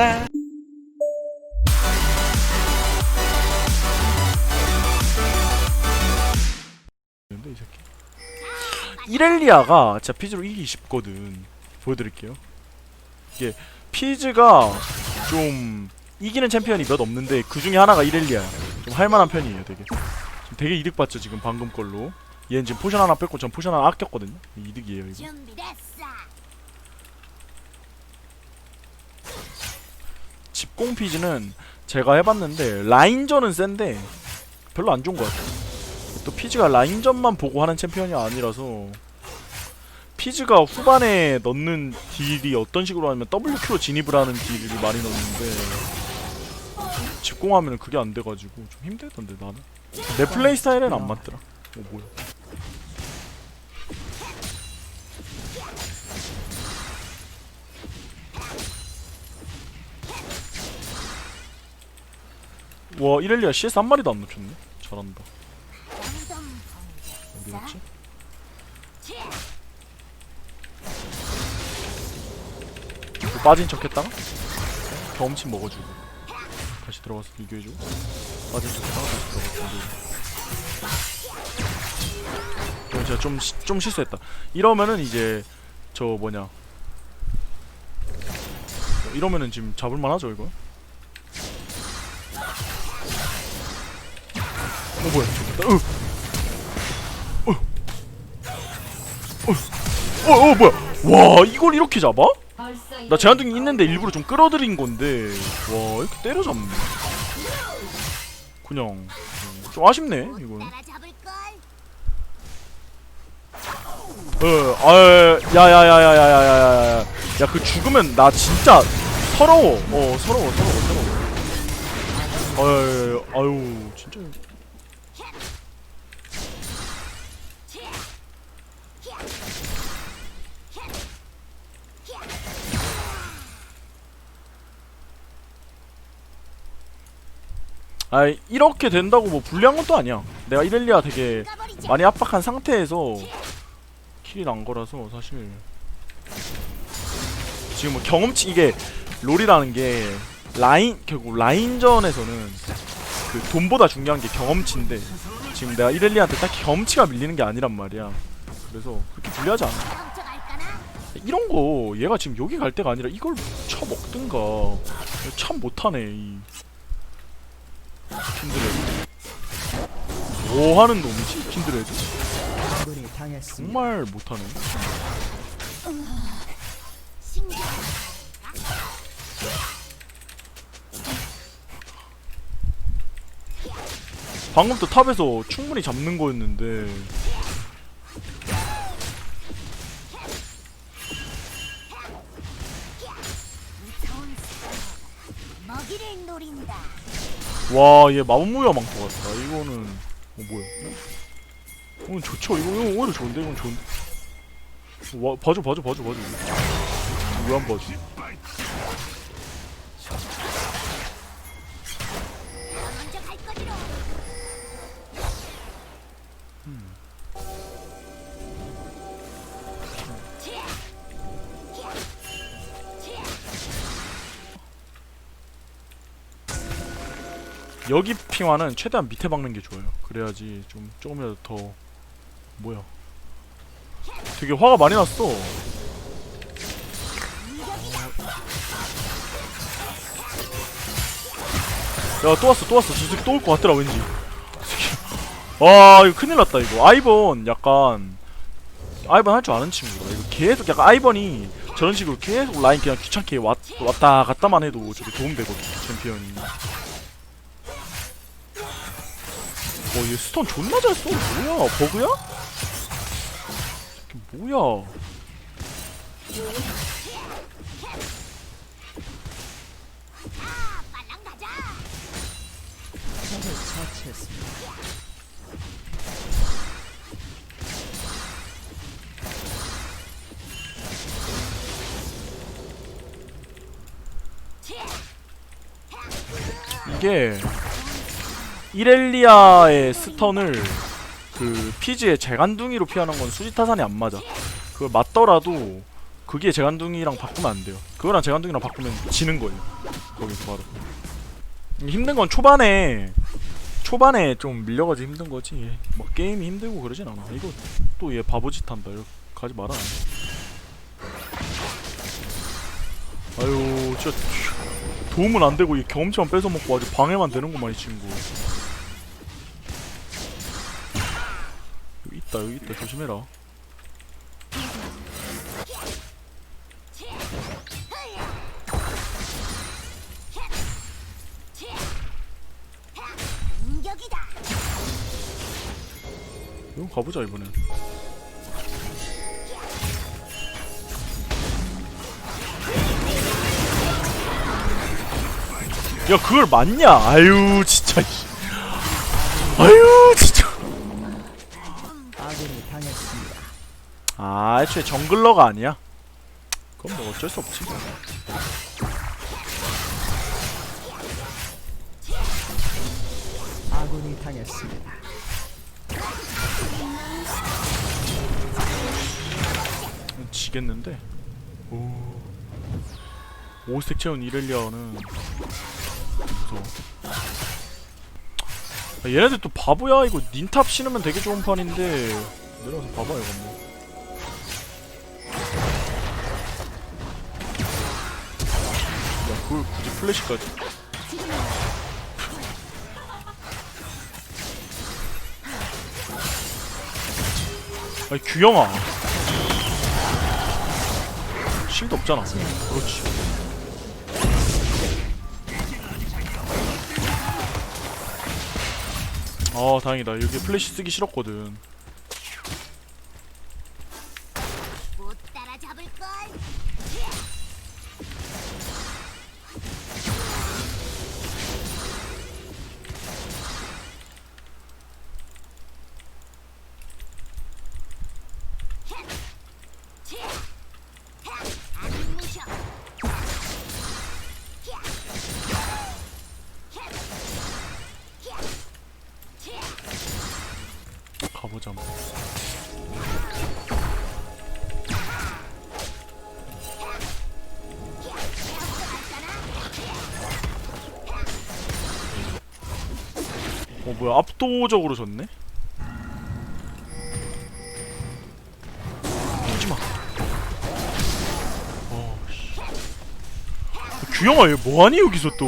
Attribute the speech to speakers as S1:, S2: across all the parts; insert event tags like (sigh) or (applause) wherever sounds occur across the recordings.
S1: 이 새끼 이렐리아가 진짜 피즈로 이기기 쉽거든. 보여드릴게요. 이게 피즈가 좀 이기는 챔피언이 몇 없는데 그 중에 하나가 이렐리아야. 좀 할만한 편이에요 되게. 되게 이득 봤죠 지금 방금 걸로. 얘는 지금 포션 하나 뺐고 전 포션 하나 아꼈거든요. 이득이에요 이거
S2: 준비됐어.
S1: 집공 피즈는 제가 해봤는데 라인전은 센데 별로 안 좋은 것 같아요. 또 피즈가 라인전만 보고 하는 챔피언이 아니라서 피즈가 후반에 넣는 딜이 어떤 식으로 하냐면 WQ로 진입을 하는 딜을 많이 넣는데 집공하면 그게 안 돼가지고 좀 힘들던데 나는 내 플레이 스타일에는 안 맞더라. 어 뭐야? 와 이렐리아 CS 한 마리도 안 놓쳤네. 잘한다.
S2: 덤덤
S1: 어디 갔지? 또 빠진 척 했다가? 경험치 먹어주고. 다시 들어가서 비교해주고. 빠진 척 했다가 다시 들어가서 비교해주고. 어, 제가 좀, 시- 좀 실수했다. 이러면은 이제 저 뭐냐. 어, 이러면은 지금 잡을만 하죠 이거 어 뭐야 저기 있다 으. 어, 어, 어, 뭐야? 와, 이걸 이렇게 잡아? 나 제한등이 있는데 일부러 좀 끌어들인 건데, 와, 이렇게 때려잡네. 그냥 음, 좀 아쉽네, 이건. 어, 아, 야야야야야야야야야, 야, 그 죽으면 나 진짜 서러워. 어, 서러워, 서러워, 서러워. 아유, 아유, 진짜. 아, 이렇게 된다고 뭐 불리한 것도 아니야. 내가 이렐리아 되게. 많이 압박한 상태에서 킬이 난 거라서 사실 지금 뭐 경험치 이게 롤이라는 게 라인 결국 라인전에서는 그 돈보다 중요한 게 경험치인데 지금 내가 이렐리아한테 딱히 경험치가 밀리는 게 아니란 말이야. 그래서 그렇게 불리하지 않아. 이런 거 얘가 지금 여기 갈 때가 아니라 이걸 쳐먹든가 참 못하네 이 킨드레드 뭐 하는 놈이지 킨드레드. 정말 못하네
S2: 신기.
S1: 방금도 탑에서 충분히 잡는 거였는데 와 얘 마법무야 망토 같다. 이거는 어 뭐야? 이건 좋죠. 이거 이거 오히려 좋은데? 이건 좋은데 와 봐줘 봐줘 봐줘 봐줘. 왜안 봐줘 여기 핑화는 최대한 밑에 박는 게 좋아요. 그래야지 좀 조금이라도 더 뭐야? 되게 화가 많이 났어. 야 또 왔어 또 왔어 저 새끼 또올 것 같더라 왠지. 와 이거 큰일 났다 이거 아이번 약간 아이번 할 줄 아는 친구다 이거 계속 약간 아이번이 저런 식으로 계속 라인 그냥 귀찮게 왔, 왔다 갔다만 해도 저게 도움되거든 챔피언이 어, 얘 스턴 존나 잘 써. 뭐야 버그야? 이게 뭐야? 이게 이렐리아의 스턴을 그 피지의 재간둥이로 피하는 건 수지타산이 안 맞아. 그걸 맞더라도 그게 재간둥이랑 바꾸면 안 돼요. 그거랑 재간둥이랑 바꾸면 지는 거예요. 거기서 바로. 힘든 건 초반에 초반에 좀 밀려가지고 힘든 거지. 뭐 게임이 힘들고 그러진 않아. 이거 또 얘 바보짓 한다. 이거 가지 마라. 아유, 진짜 도움은 안 되고 이 경험치만 뺏어 먹고 아주 방해만 되는구만 이 친구. 있다, 여기 있다. 조심해라. 이거 가보자 이번엔. 야 그걸 맞냐? 아유 진짜. 씨. 아유
S3: 아
S1: 애초에 정글러가 아니야. 그건 뭐 어쩔 수 없지.
S3: 아군이 당했습니다.
S1: 지겠는데. 오. 5스택 채운 이렐리아는 무서워. 아, 얘네들 또 바보야 이거 닌탑 신으면 되게 좋은 판인데 내려가서 봐봐 이거 뭐. 그걸 굳이 플래시까지. 아니 규영아. 실드 없잖아. 그렇지. 아 다행이다. 여기 플래시 쓰기 싫었거든. 가보자 뭐. 어 뭐야 압도적으로 졌네? 오지마 어 씨. 규영아 얘 뭐하니 여기서 또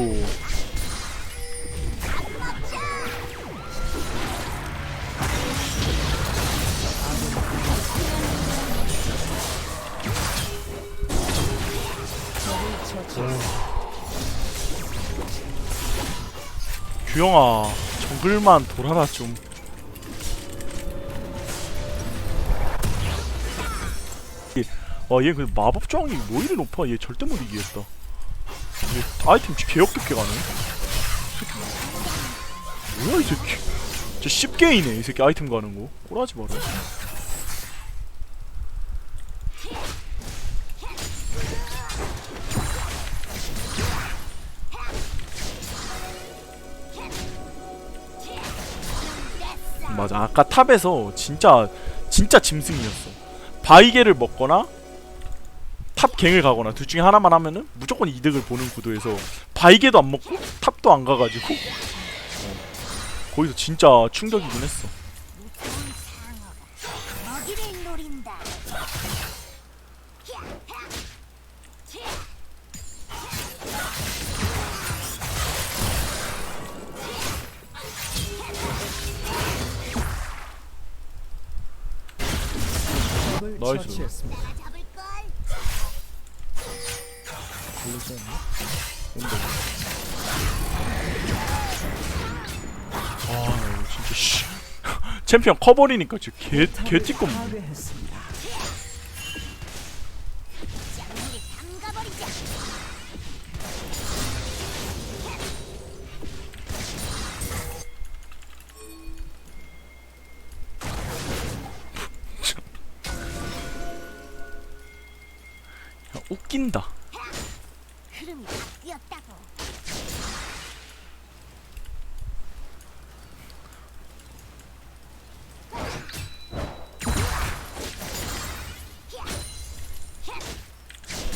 S1: 규영아 정글만 돌아라 좀. 와얘 그 마법 저항이 뭐 이리 높아? 얘 절대 못 이기겠다. 얘 아이템 개 역겹게 가네. 뭐야 이 새끼? 진짜 쉽게 이네 이 새끼 아이템 가는 거. 꼬라지 마라 맞아. 아까 탑에서 진짜 진짜 짐승이었어. 바이게를 먹거나 탑 갱을 가거나 둘 중에 하나만 하면은 무조건 이득을 보는 구도에서 바이게도 안 먹고 탑도 안 가가지고. 어, 거기서 진짜 충격이긴 했어
S3: 적을
S1: 나이스.
S3: 처치했습니다.
S2: 걸.
S1: 않나? 온다 아 이거 진짜 씨 (laughs) 챔피언 커버리니까 진짜 개, 개 찌껍네
S3: 파괴했습니다.
S1: 웃긴다.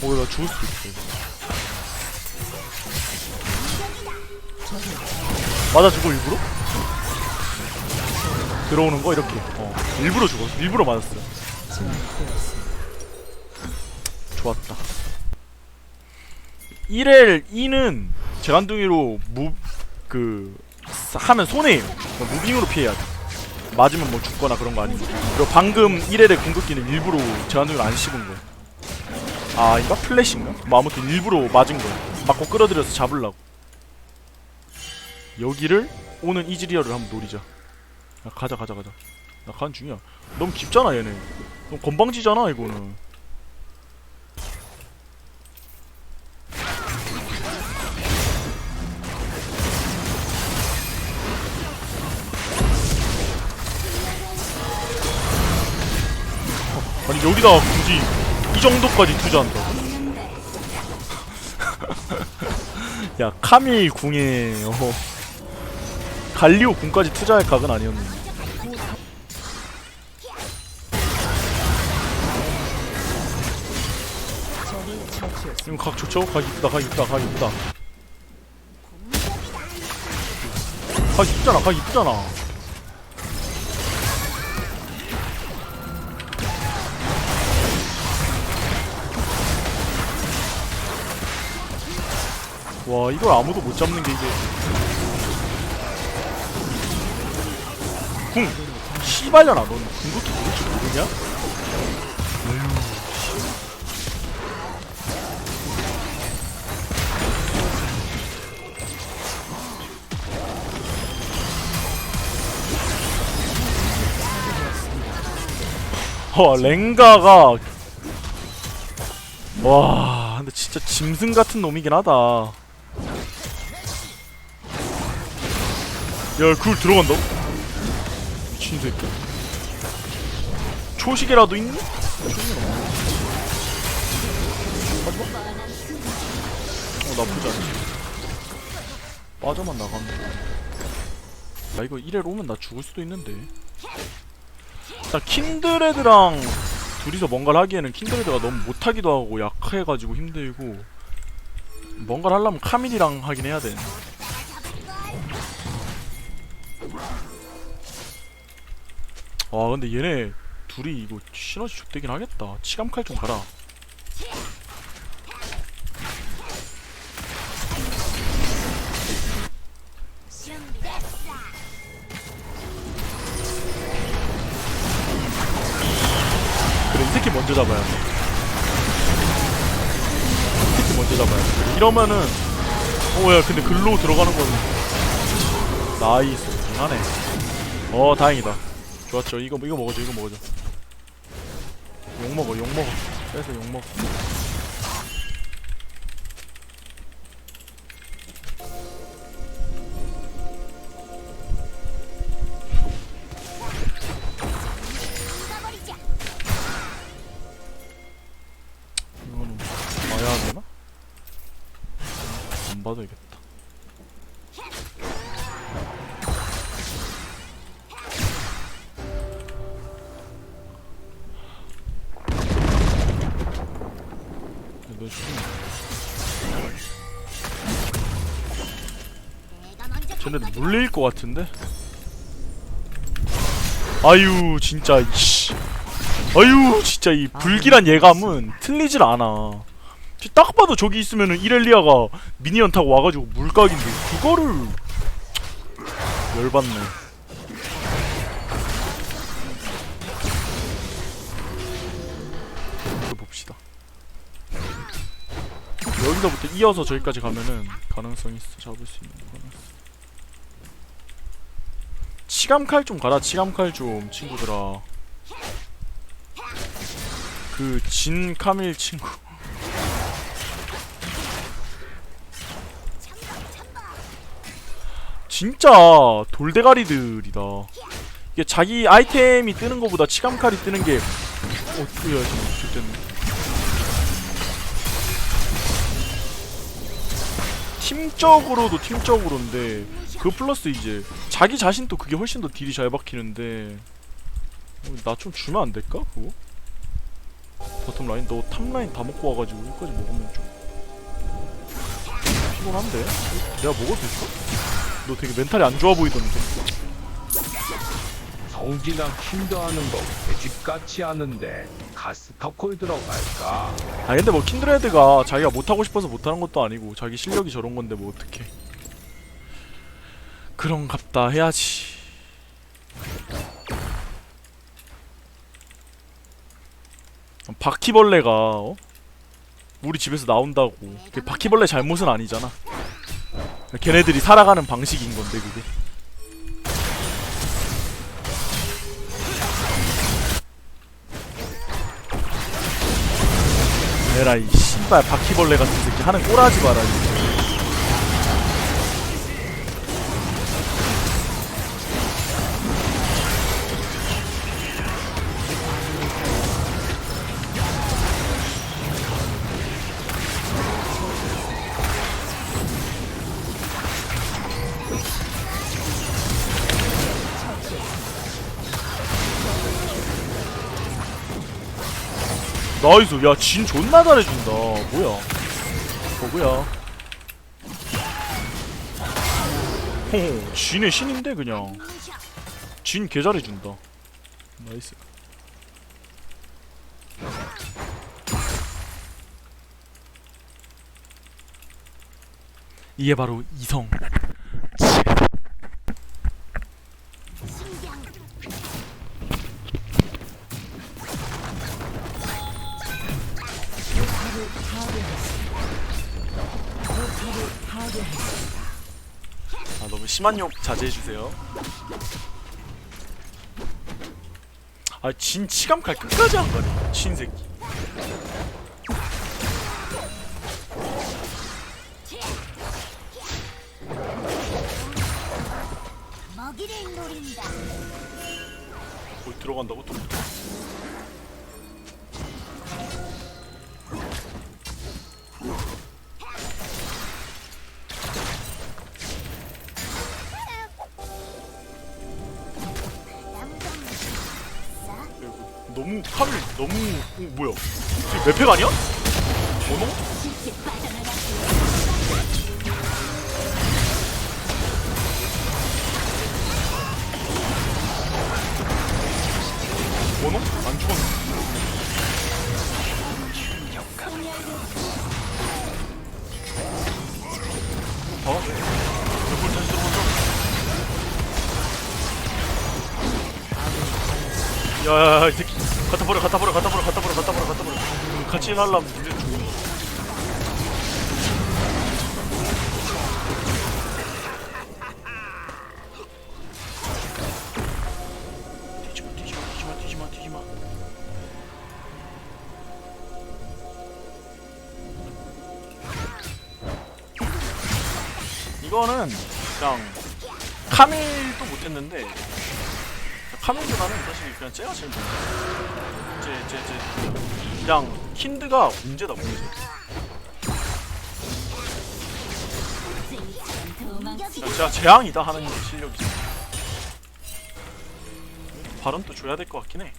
S1: 어, 나 죽을 수도 있어. 맞아 죽어 일부러? 들어오는 거 이렇게. 어, 일부러 죽어. 일부러 맞았어. 1L 2는 재간둥이로 무, 그, 사- 하면 손해예요. 그러니까 무빙으로 피해야 돼. 맞으면 뭐 죽거나 그런 거 아니고. 그리고 방금 1L의 궁극기는 일부러 재간둥이로 안 씹은 거야. 아, 이거 플래시인가? 뭐 아무튼 일부러 맞은 거야. 맞고 끌어들여서 잡으려고. 여기를 오는 이즈리얼을 한번 노리자. 야, 가자, 가자, 가자. 나간 중이야. 너무 깊잖아, 얘네. 너무 건방지잖아, 이거는. 아니 여기다가 굳이 이 정도까지 투자한다. (laughs) 야 카밀 궁에 어, 갈리오 궁까지 투자할 각은
S3: 처치했습니다.
S1: 지금 각 좋죠? 각 이쁘다, 각 이쁘다, 각 이쁘다. 각 이쁘잖아, 각 이쁘잖아. 와, 이걸 아무도 못 잡는 게 이게. 궁! 씨발려나, 넌 궁극기 줄 모르냐? 와 랭가가 와 근데 진짜 짐승 같은 놈이긴 하다 야 그걸 들어간다 미친 새끼. 초시계라도 있니? 마지막? 어 나쁘지 않지 빠져만 나가면 나 이거 1회 오면 나 죽을 수도 있는데. 일단 킨드레드랑 둘이서 뭔가를 하기에는 킨드레드가 너무 못하기도 하고 약해가지고 힘들고. 뭔가를 하려면 카밀이랑 하긴 해야 돼. 와 근데 얘네 둘이 이거 시너지 좋대긴 하겠다. 치감칼 좀 가라. 그래 이 새끼 먼저 잡아야 돼. 이 새끼 먼저 잡아야 돼. 이러면은 어야 근데 글로 들어가는 건 나이스 하네. 어 다행이다. 좋았죠. 이거 이거 먹어줘 이거 먹어줘. 욕 먹어 욕 먹어. 빼서 욕 먹어. 이거는 봐야 되나? 안 봐도 되겠다. 쟤네. 물릴 것 같은데? 아유 진짜 이씨. 아유 진짜 이 불길한 예감은 틀리질 않아. 지- 딱 봐도 저기 있으면은 이렐리아가 미니언 타고 와가지고 물각인데 그거를 열받네. 봅시다. 여기서부터 이어서 저기까지 가면은 가능성 있어. 잡을 수 있는 가능성 치감칼 좀 가라 치감칼 좀 친구들아. 그 진 카밀 친구. 진짜 돌대가리들이다. 이게 자기 아이템이 뜨는 거보다 치감칼이 뜨는 게 어, 야 잠깐 좋됐네 팀적으로도 팀적으로인데 그 플러스 이제 자기 자신도 그게 훨씬 더 딜이 잘 박히는데 나 좀 주면 안 될까 그거? 바텀 라인 너 탑 라인 다 먹고 와가지고 여기까지 먹으면 좀 피곤한데? 내가 먹어도 될까? 너 되게 멘탈이 안 좋아 보이던데
S4: 성진아 킨드하는 거 개집같이 하는데 가스터콜 들어갈까?
S1: 아 근데 뭐 킨드레드가 자기가 못하고 싶어서 못하는 것도 아니고 자기 실력이 저런 건데 뭐 어떡해. 그런갑다 해야지. 바퀴벌레가 어? 우리 집에서 나온다고. 바퀴벌레 잘못은 아니잖아. 걔네들이 살아가는 방식인 건데 그게 에라 이 씨발 바퀴벌레 같은 새끼 하는 꼬라지 봐라 이 나이스. 야 진 존나 잘해준다. 뭐야? 버그야. 호 진의 신인데 그냥. 진 개 잘해준다. 나이스. 이게 바로 이성 심한 욕 자제해주세요. 아 진 치감칼 끝까지 안 가네 친 새끼.
S2: 먹이를 노린다.
S1: 거기 들어간다고 너무 카밀 너무 어, 뭐야 이게 매팩 아니야?
S2: 빠져나갈
S1: 어머? 안 죽었네 어? 몇번 야야야 이 새끼 하려면 니네 죽는다 뒤지마 뒤지마 뒤지마 뒤지마 뒤지마 이거는 그냥 카밀도 못했는데 카밀보다는 사실 그냥 쟤가 제일 좋은 쟤쟤쟤 그냥 킨드가 문제다 문제. 제가 재앙이다 하는 게 실력이. 발언도 줘야 될 것 같긴 해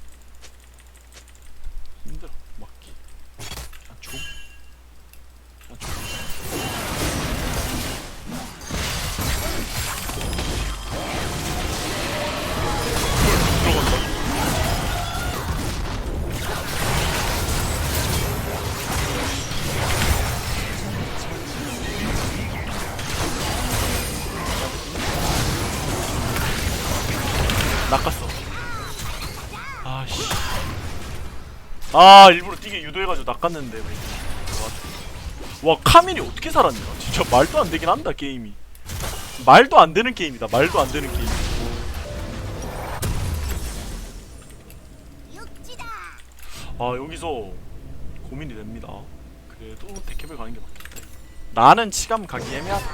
S1: 아 일부러 뛰게 유도해가지고 낚았는데 왜? 와, 와 카밀이 어떻게 살았냐? 진짜 말도 안 되긴 한다 게임이. 말도 안 되는 게임이다. 말도 안 되는 게임. 아 여기서 고민이 됩니다. 그래도 데캡을 가는 게 맞겠다. 나는 치감 가기 애매하다.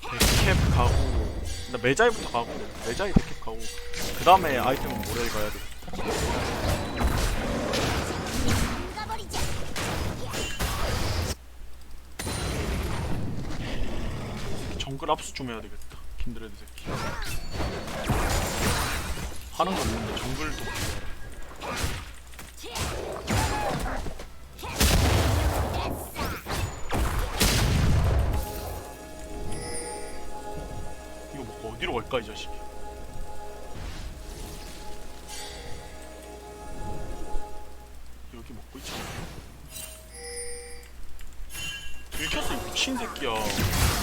S1: 데캡 가고 나 메자이부터 가고 메자이 데캡 가고 그 다음에 아이템은 모래를 가야 돼. 정글 압수 좀 해야 되겠다 김드레드 새끼. 하는 거 없는데 정글도 이거 뭐 어디로 갈까 이 자식이? 여기 먹고 있잖아? 들켰어 이 미친 새끼야.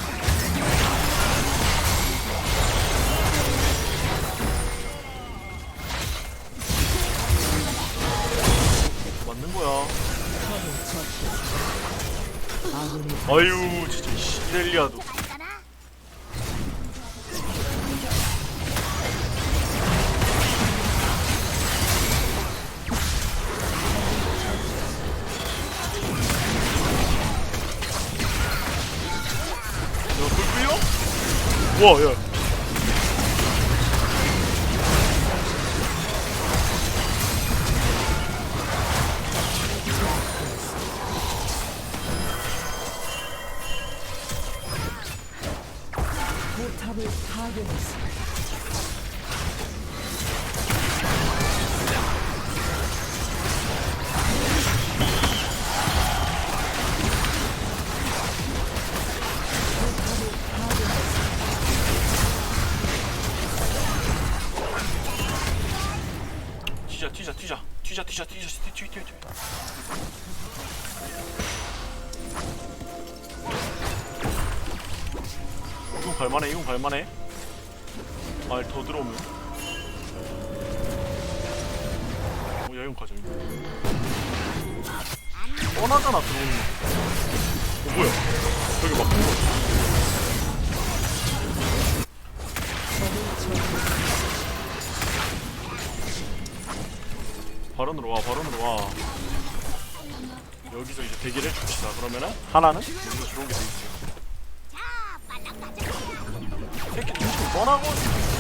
S1: 아유 진짜 시렐리아도 와, 야. 튀자 튀자 튀자 튀자 튀자 튀자 튀튀 튀튀 이건 갈만해 이건 갈만해. 말 더 들어오면? 오야 이건 가자 이거 뻔하잖아 들어오는 거. 어, 뭐야? 저기 막 발언으로 와 발언으로 와. 여기서 이제 대기를 해줍시다. 그러면은 하나는 여기서 들어오게 돼 있죠
S2: 자, 빨랑 가자.
S1: 새끼 눈치 뻔하고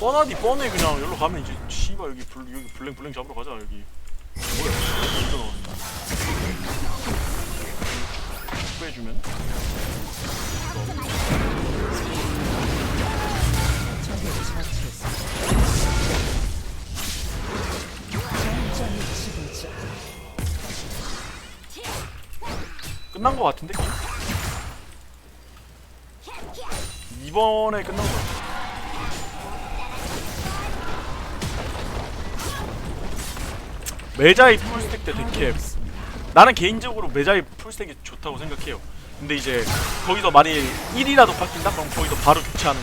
S1: 뻔하디 뻔해 그냥. 여기로 가면 이제 씨발 여기 불 여기 블랭 블랭 잡으러 가자 여기. 뭐야 여기서 빼주면? 끝난 거 같은데? 이번에 끝난 거 같아 메자이 풀스택 때 데캡 나는 개인적으로 메자이 풀스택이 좋다고 생각해요. 근데 이제 거기서 만일 1이라도 바뀐다? 그럼 거기서 바로 교체하는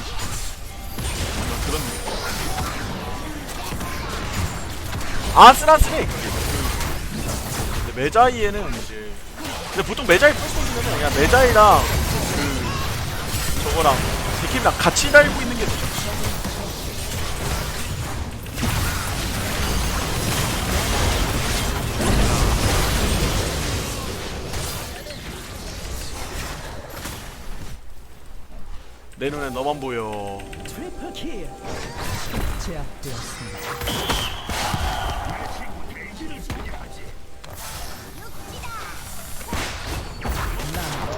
S1: 그런 아슬아슬해 그게 근데 메자이에는 이제 근데 보통 메자이 풀스택이면 그냥 메자이랑 그 저거랑 데캡이랑 같이 달고 있는 게더 좋지 내 눈에 너만 보여.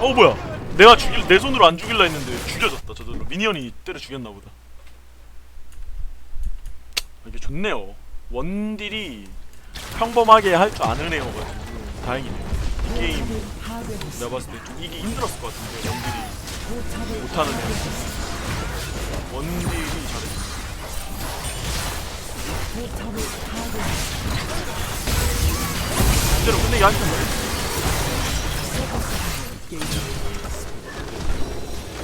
S1: 어 뭐야? 내가 죽일 내 손으로 안 죽일라 했는데 죽여졌다 저절로. 미니언이 때려 죽였나 보다. 아, 이게 좋네요. 원딜이 평범하게 할 줄 아는 애여가지고 다행이네요. 이 게임. 내가 봤을 때 좀 이기 힘들었을 것 같은데 원딜이 못하는 애. 원딜이 잘해. 진짜로 근데
S3: 야한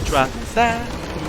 S1: 좋았어.